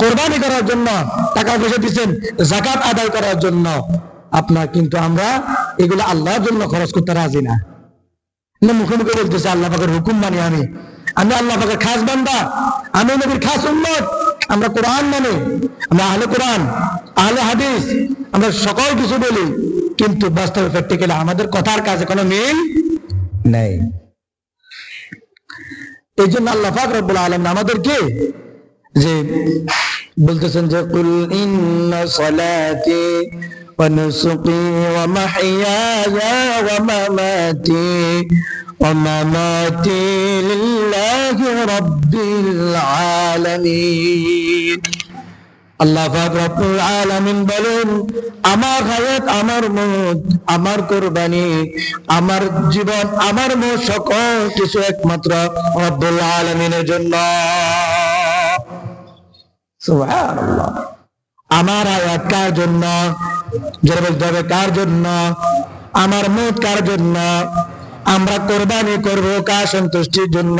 কোরবানি করার জন্য টাকা পয়সা দিচ্ছেন, জাকাত আদায় করার জন্য। আপনার কিন্তু আমরা এগুলো আল্লাহর জন্য খরচ করতে রাজি না। মুখে মুখে বলতেছে, আল্লাহ পাকের হুকুম মানি আমি। আমি আল্লাহ পাকের খাস বান্দা। আমি নবীর খাস উন্মত আমরা কোরআন মানে আমরা আহলে কোরআন, আহলে হাদিস, আমরা সকল কিছু বলি। কিন্তু বাস্তবে প্র্যাকটিক্যালি আমাদের কথার কাজে কোনো মিল নেই। এই জন্য আল্লাহ পাক রব্বুল আলম আমাদেরকে যে বলতেছেন যে, কুল ইন্না সালাতি ওয়া নুসুকি ওয়া মাহইয়ায়া ওয়া মামাতি ওয়া মামাতি লিল্লাহি রাব্বিল আলামিন। আল্লাহ পাক রব্বুল আলামিন বলেন, আমার হায়াত, আমার মত, আমার কুরবানি, আমার জীবন, আমার মত সকল কিছু একমাত্র রব্বুল আলামিনের জন্য। আমার আয়াত কার জন্য? জোরে বলতে হবে, কার জন্য? আমার মুখ কার জন্য? আমরা কোরবানি করব কার সন্তুষ্টির জন্য?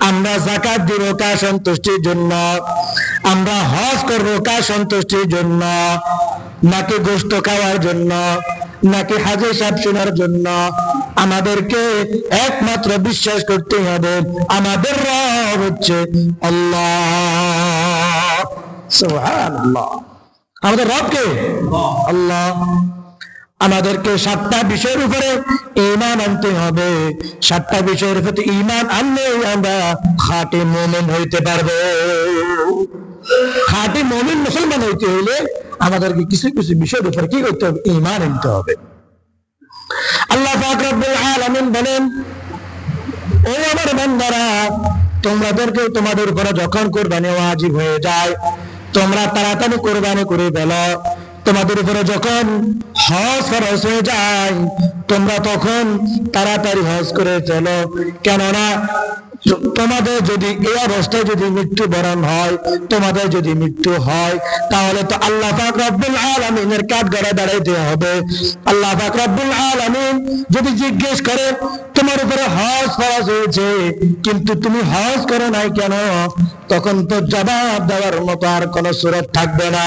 আমরা জাকাত দিব কার সন্তুষ্টির জন্য? আমরা হজ করব কার সন্তুষ্টির জন্য? নাকি গোস্ত খাওয়ার জন্য? নাকি হাজে সাপ শোনার জন্য? আমাদেরকে একমাত্র বিশ্বাস করতে হবে। আমাদের রব হচ্ছে আল্লাহ। আমাদের রবকে আল্লাহ। আমাদেরকে সাতটা বিষয়ের উপরে ইমান আনতে হবে। সাতটা বিষয়ের প্রতি ইমান আনলে আমরা খাঁটি মোমেন হইতে পারব। খাঁটি মোমেন মুসলমান হইতে হইলে আমাদেরকে কিছু কিছু বিষয়ের উপরে কি করতে হবে? ইমান আনতে হবে। আল্লাহ আলামিন বলেন ও আমার বান্দারা তোমাদেরকে তোমাদের উপরে যখন কোরবানি ওয়াজিব হয়ে যায় তোমরা তাড়াতাড়ি কোরবানি করে ফেল। তোমাদের উপরে যখন হজ খরচ হয়ে যায়, তোমরা তখন তাড়াতাড়ি হজ করে চলো। কেননা তোমাদের যদি এই অবস্থায় যদি মৃত্যু বরণ হয়, তোমাদের যদি মৃত্যু হয়, তাহলে তো আল্লাহ পাক রব্বুল আলামিনের কাঠ গড়া দাঁড়াইতে হবে। আল্লাহ পাক রব্বুল আলামিন যদি জিজ্ঞেস করে, তোমার উপরে হজ ফরজ হয়েছে, কিন্তু তুমি হজ করো নাই কেন? তখন তো জবাব দেওয়ার মতো আর কোনো সুরত থাকবে না।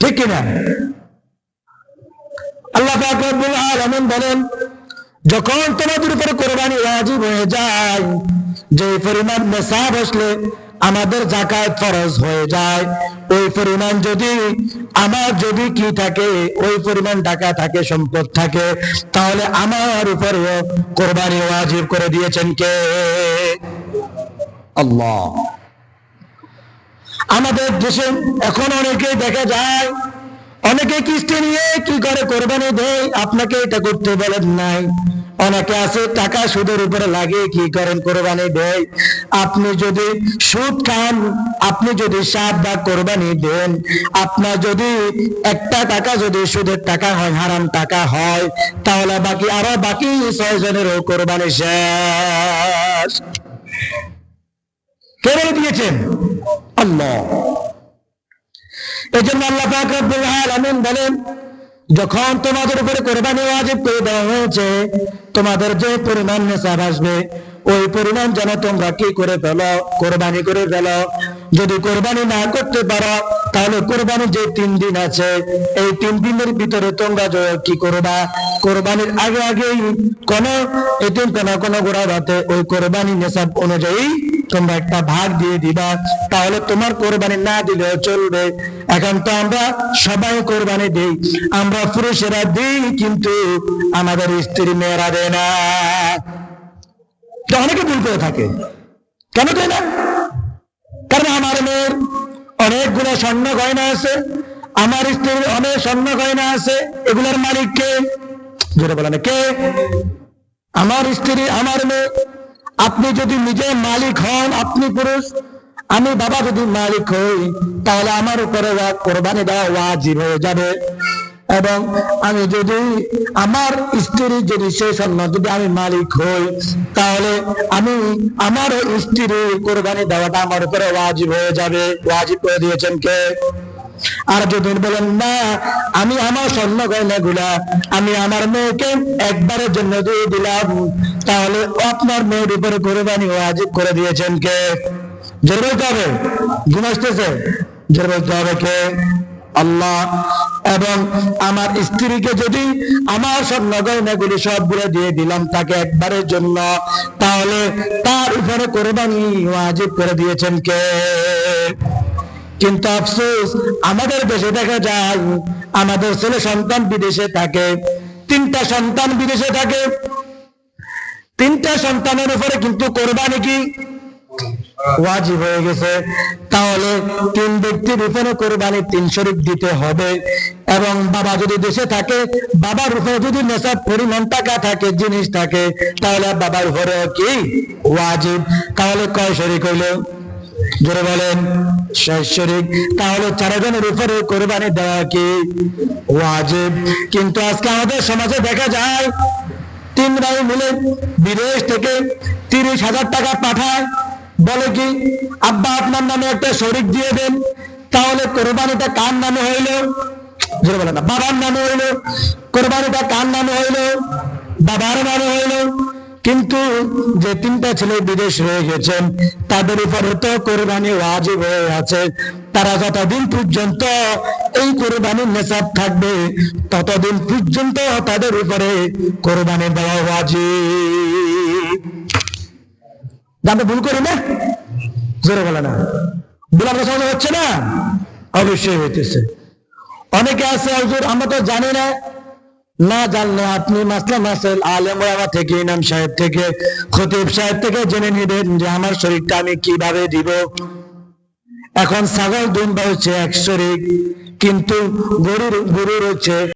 ঠিক কিনা? আল্লাহ পাক রব্বুল আলামিন বলেন যখন তোমাদের উপরে কোরবানি ওয়াজিব হয়ে যায়, যে পরিমাণ নেশাব আসলে আমাদের জাকাত ফরজ হয়ে যায়। ওই পরিমাণ যদি, আমার যদি কি থাকে, ওই পরিমাণ টাকা থাকে, সম্পদ থাকে, তাহলে আমার উপরেও কোরবানি ওয়াজিব করে দিয়েছেন কে? আল্লাহ। আমাদের দেশে এখন অনেকেই দেখা যায়, অনেকে কিস্তি নিয়ে কি করে কোরবানি দেয়, আপনাকে এটা করতে বলেন নাই। অনেকে আছে, টাকা সুদের উপরে লাগে, কি করেন, কোরবানি দেয়। আপনি যদি সুদ খান, আপনি যদি সাত বা কোরবানি দেন, আপনার যদি একটা টাকা যদি সুদের টাকা হয়, হারাম টাকা হয়, তাহলে বাকি আরও বাকি ছয় জনেরও কোরবানি শেষ। কে বলে দিয়েছেন? আল্লাহ। জন্য আল্লাহ পাক রব্বুল বলেন যখন তোমাদের উপরে কোরবানি ওয়াজিব করে দেওয়া হয়েছে, তোমাদের যে পরিমাণ নেশাব আসবে, ওই পরিমাণ যেন তোমরা কি করে ফেলো, কোরবানি করে ফেলো। যদি কোরবানি না করতে পারো, তাহলে কোরবানি যে তিন দিন আছে, এই তিন দিনের ভিতরে তোমরা কি করবা? কোরবানির আগে আগেই কোন এটিম কোন কোন গোড়া রাতে ওই কোরবানি নেশাব অনুযায়ী তোমরা একটা ভাগ দিয়ে দিবা, তাহলে তোমার কোরবানি না দিলেও চলবে। এখন তো আমরা সবাই কোরবানি দেই, আমরা পুরুষেরা দিই, কিন্তু আমাদের স্ত্রী মেয়েরা দেয় না। অনেকে ভুল করে থাকে। কেন দেয় না? কারণ আমার মেয়ের অনেকগুলো স্বর্ণ গয়না আছে, আমার স্ত্রীর অনেক স্বর্ণ গয়না আছে, এগুলোর মালিক কে? যেটা বলেন, কে? আমার স্ত্রী, আমার মেয়ে। আপনি যদি নিজে মালিক হন, আপনি পুরুষ, আমি বাবা যদি মালিক হই, তাহলে আমার উপরে কোরবানি দেওয়া ওয়াজিব হয়ে যাবে। এবং আমি যদি আমার স্ত্রী যদি সেই স্বর্ণ যদি আমি মালিক হই, তাহলে আমি আমার স্ত্রী কোরবানি দেওয়াটা আমার উপরে ওয়াজিব হয়ে যাবে। ওয়াজিব করে দিয়েছেন কে? আর যদি বলেন, না, আমি আমার স্বর্ণ গয়না গুলা আমি আমার মেয়েকে একবারের জন্য দিয়ে দিলাম, তাহলে আপনার মেয়ের উপরে কোরবানি ওয়াজিব করে দিয়েছেন কে? জোর বলতে হবে। ঘুম আসতেছে। জোর বলতে হবে কে? আল্লাহ। এবং আমার স্ত্রীকে যদি আমার স্বর্ণ গয়নাগুলি সবগুলো দিয়ে দিলাম তাকে একবারের জন্য, তাহলে তার উপরে কোরবানি ওয়াজিব করে দিয়েছেন কে? কিন্তু আফসোস, আমাদের দেশে দেখা যায়, আমাদের ছেলে সন্তান বিদেশে থাকে, তিনটা সন্তান বিদেশে থাকে তিনটা সন্তানের উপরে কিন্তু কোরবানি কি? ওয়াজিব হয়ে গেছে। তাহলে তিন ব্যক্তির উপরে কোরবানি তিন শরীফ দিতে হবে। এবং বাবা যদি দেশে থাকে, বাবার উপরে যদি নেশাব পরিমাণ টাকা থাকে, জিনিস থাকে, তাহলে বাবার উপরে কি? ওয়াজিব। তাহলে কয় শরিক হইল? জোরে বলেন শরিক। তাহলে চারজনের উপরে কোরবানি দেওয়া কি? ওয়াজিব। কিন্তু আজকে আমাদের সমাজে দেখা যায় তিন ভাই মিলে বিদেশ থেকে তিরিশ হাজার টাকা পাঠায়। বলে কি, আব্বা, আপনার নামে একটা শরিক দিয়ে দেন। তাহলে কোরবানিটা কার নামে হইল? বলে না, বাবার নামে হইল। কোরবানিটা কার নামে হইল? বাবার নামে হইল। কিন্তু যে তিনটা ছেলে বিদেশ হয়ে গেছেন, তাদের উপরে তো কোরবানি ওয়াজিব হয়ে আছে। তারা যতদিন পর্যন্ত এই কোরবানির নেশাব থাকবে ততদিন পর্যন্ত তাদের উপরে কোরবানি দেওয়া ওয়াজিব। জানতে ভুল করি না? জোরে বলে না। আমরা সমাজে হচ্ছে না? অবশ্যই হইতেছে। অনেকে আছে, হুজুর, আমরা তো জানি না। না জানলে আপনি মাসলা মাসেল আলেম ওলামা থেকে, ইমাম সাহেব থেকে, খতিব সাহেব থেকে জেনে নেবেন যে আমার শরীরটা আমি কীভাবে দিব। এখন ছাগল দুম্বা হচ্ছে এক শরিক কিন্তু গরুর গরুর হচ্ছে